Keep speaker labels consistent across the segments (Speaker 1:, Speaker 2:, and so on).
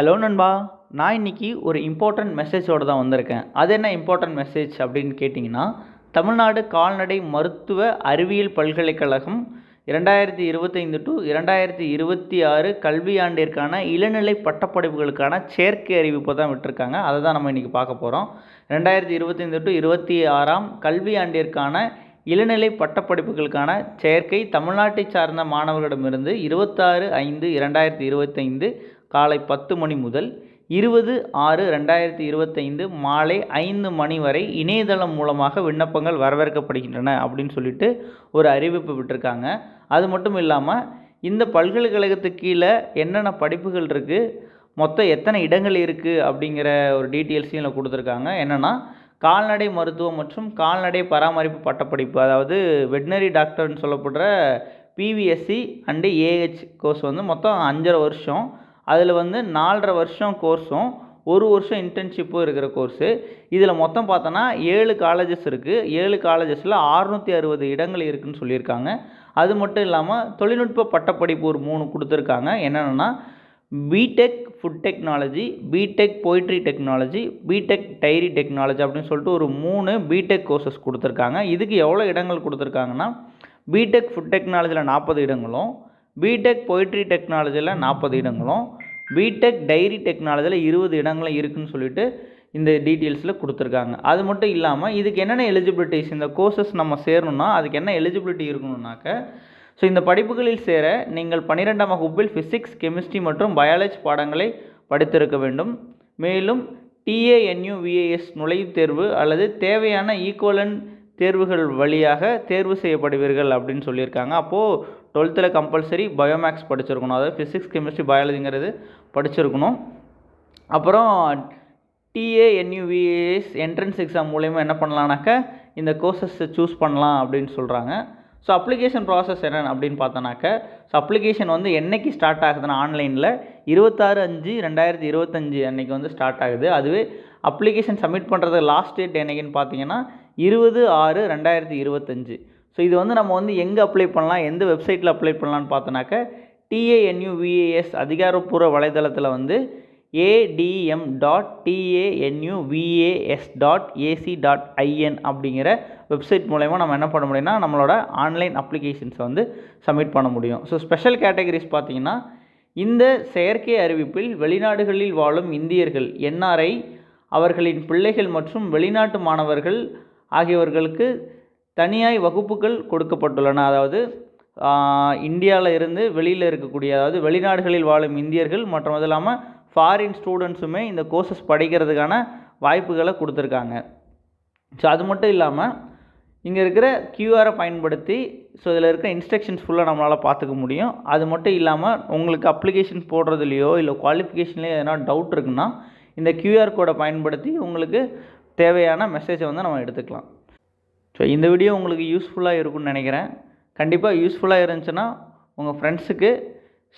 Speaker 1: Hello நண்பா நான் இன்னைக்கு ஒரு இம்பார்ட்டண்ட் மெசேஜோடு தான் வந்திருக்கேன். அது என்ன இம்பார்ட்டண்ட் மெசேஜ் அப்படின்னு கேட்டிங்கன்னா தமிழ்நாடு கால்நடை மருத்துவ அறிவியல் பல்கலைக்கழகம் இரண்டாயிரத்தி இருபத்தைந்து டு இரண்டாயிரத்தி இருபத்தி ஆறு கல்வியாண்டிற்கான இளநிலை பட்டப்படிப்புகளுக்கான சேர்க்கை அறிவிப்பு தான் விட்டிருக்காங்க. அதை தான் நம்ம இன்றைக்கி பார்க்க போகிறோம் ரெண்டாயிரத்தி இருபத்தைந்து டு இருபத்தி ஆறாம் கல்வியாண்டிற்கான இளநிலை பட்டப்படிப்புகளுக்கான சேர்க்கை தமிழ்நாட்டை சார்ந்த மாணவர்களிடமிருந்து இருபத்தாறு ஐந்து இரண்டாயிரத்தி இருபத்தைந்து காலை பத்து மணி முதல் இருபது ஆறு ரெண்டாயிரத்தி இருபத்தைந்து மாலை ஐந்து மணி வரை இணையதளம் மூலமாக விண்ணப்பங்கள் வரவேற்கப்படுகின்றன அப்படின்னு சொல்லிட்டு ஒரு அறிவிப்பு விட்டுருக்காங்க. அது மட்டும் இல்லாமல் இந்த பல்கலைக்கழகத்துக்கு கீழே என்னென்ன படிப்புகள் இருக்குது மொத்தம் எத்தனை இடங்கள் இருக்குது அப்படிங்கிற ஒரு டீட்டெயில்ஸையும் இதில் கொடுத்துருக்காங்க. என்னென்னா கால்நடை மருத்துவம் மற்றும் கால்நடை பராமரிப்பு பட்டப்படிப்பு அதாவது வெட்னரி டாக்டர்னு சொல்லப்படுற பிவிஎஸ்சி அண்டு ஏஹெச் கோர்ஸ் வந்து மொத்தம் அஞ்சரை வருஷம். அதில் வந்து நாலரை வருஷம் கோர்ஸும் ஒரு வருஷம் இன்டர்ன்ஷிப்பும் இருக்கிற கோர்ஸு இதில் மொத்தம் பார்த்தோன்னா ஏழு காலேஜஸ் இருக்குது ஏழு காலேஜஸில் அறுநூற்றி அறுபது இடங்கள் இருக்குதுன்னு சொல்லியிருக்காங்க. அது மட்டும் இல்லாமல் தொழில்நுட்ப பட்டப்படிப்பு ஒரு மூணு கொடுத்துருக்காங்க. என்னென்னா BTech food technology BTech poultry technology BTech dairy technology அப்படின்னு சொல்லிட்டு ஒரு மூணு பிடெக் கோர்சஸ் கொடுத்துருக்காங்க. இதுக்கு எவ்வளோ இடங்கள் கொடுத்துருக்காங்கன்னா பிடெக் ஃபுட் டெக்னாலஜியில் நாற்பது இடங்களும் பிடெக் போய்ட்ரி டெக்னாலஜியில் நாற்பது இடங்களும் பிடெக் டைரி டெக்னாலஜியில் இருபது இடங்களும் இருக்குதுன்னு சொல்லிட்டு இந்த டீட்டெயில்ஸில் கொடுத்துருக்காங்க. அது மட்டும் இல்லாமல் இதுக்கு என்னென்ன எலிஜிபிலிட்டிஸ் இந்த கோர்சஸ் நம்ம சேரணும்னா அதுக்கு என்ன எலிஜிபிலிட்டி இருக்கணும்னாக்க ஸோ இந்த படிப்புகளில் சேர நீங்கள் பன்னிரெண்டாம் வகுப்பில் ஃபிசிக்ஸ் கெமிஸ்ட்ரி மற்றும் பயாலஜி பாடங்களை படித்திருக்க வேண்டும். மேலும் டிஏஎன்யூவிஏஎஸ் நுழைவுத் தேர்வு அல்லது தேவையான ஈக்குவலன் தேர்வுகள் வழியாக தேர்வு செய்யப்படுவீர்கள் அப்படின்னு சொல்லியிருக்காங்க. அப்போது டுவெல்த்தில் கம்பல்சரி பயோமேக்ஸ் படிச்சிருக்கணும். அதாவது ஃபிசிக்ஸ் கெமிஸ்ட்ரி பயாலஜிங்கிறது படிச்சிருக்கணும். அப்புறம் டிஏஎன்யூவிஏஎஸ் என்ட்ரன்ஸ் எக்ஸாம் மூலயமா என்ன பண்ணலான்னாக்கா இந்த கோர்சஸை சூஸ் பண்ணலாம் அப்படின்னு சொல்கிறாங்க ஸோ அப்ளிகேஷன் ப்ராசஸ் என்னென்னு அப்படின்னு பார்த்தோன்னாக்க ஸோ அப்ளிகேஷன் வந்து என்றைக்கு ஸ்டார்ட் ஆகுதுன்னா ஆன்லைனில் இருபத்தாறு அஞ்சு ரெண்டாயிரத்தி இருபத்தஞ்சி அன்றைக்கி வந்து ஸ்டார்ட் ஆகுது. அதுவே அப்ளிகேஷன் சப்மிட் பண்ணுறது லாஸ்ட் டேட் என்னைக்குன்னு பார்த்தீங்கன்னா இருபது ஆறு ரெண்டாயிரத்தி இருபத்தஞ்சி. ஸோ இது வந்து நம்ம வந்து எங்கே அப்ளை பண்ணலாம் எந்த வெப்சைட்டில் அப்ளை பண்ணலான்னு பார்த்தோன்னாக்க டிஏஎன்யூவிஏஎஸ் அதிகாரப்பூர்வ வலைதளத்தில் வந்து ADM dot TANUVAS dot AC dot IN அப்படிங்கிற வெப்சைட் மூலயமா நம்ம என்ன பண்ண முடியும்னா நம்மளோட ஆன்லைன் அப்ளிகேஷன்ஸை வந்து சப்மிட் பண்ண முடியும். ஸோ ஸ்பெஷல் கேட்டகரிஸ் பார்த்தீங்கன்னா இந்த செயற்கை அறிவிப்பில் வெளிநாடுகளில் வாழும் இந்தியர்கள் என்ஆர்ஐ அவர்களின் பிள்ளைகள் மற்றும் வெளிநாட்டு மாணவர்கள் ஆகியவர்களுக்கு தனியாய் வகுப்புகள் கொடுக்கப்பட்டுள்ளன. அதாவது இந்தியாவில் இருந்து வெளியில் இருக்கக்கூடிய அதாவது வெளிநாடுகளில் வாழும் இந்தியர்கள் மற்றும் அது இல்லாமல் ஃபாரின் ஸ்டூடெண்ட்ஸுமே இந்த கோர்சஸ் படிக்கிறதுக்கான வாய்ப்புகளை கொடுத்துருக்காங்க. ஸோ அது மட்டும் இல்லாமல் இங்கே இருக்கிற கியூஆரை பயன்படுத்தி ஸோ இதில் இருக்கிற இன்ஸ்ட்ரக்ஷன்ஸ் ஃபுல்லாக நம்மளால் பார்த்துக்க முடியும். அது மட்டும் இல்லாமல் உங்களுக்கு அப்ளிகேஷன் போடுறதுலையோ இல்லை குவாலிஃபிகேஷன்லேயோ எதனா டவுட் இருக்குன்னா இந்த கியூஆர் கோடை பயன்படுத்தி உங்களுக்கு தேவையான மெசேஜை வந்து நம்ம எடுத்துக்கலாம். ஸோ இந்த வீடியோ உங்களுக்கு யூஸ்ஃபுல்லாக இருக்கும்னு நினைக்கிறேன். கண்டிப்பாக யூஸ்ஃபுல்லாக இருந்துச்சுன்னா உங்கள் ஃப்ரெண்ட்ஸுக்கு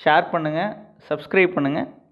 Speaker 1: ஷேர் பண்ணுங்கள் சப்ஸ்கிரைப் பண்ணுங்கள்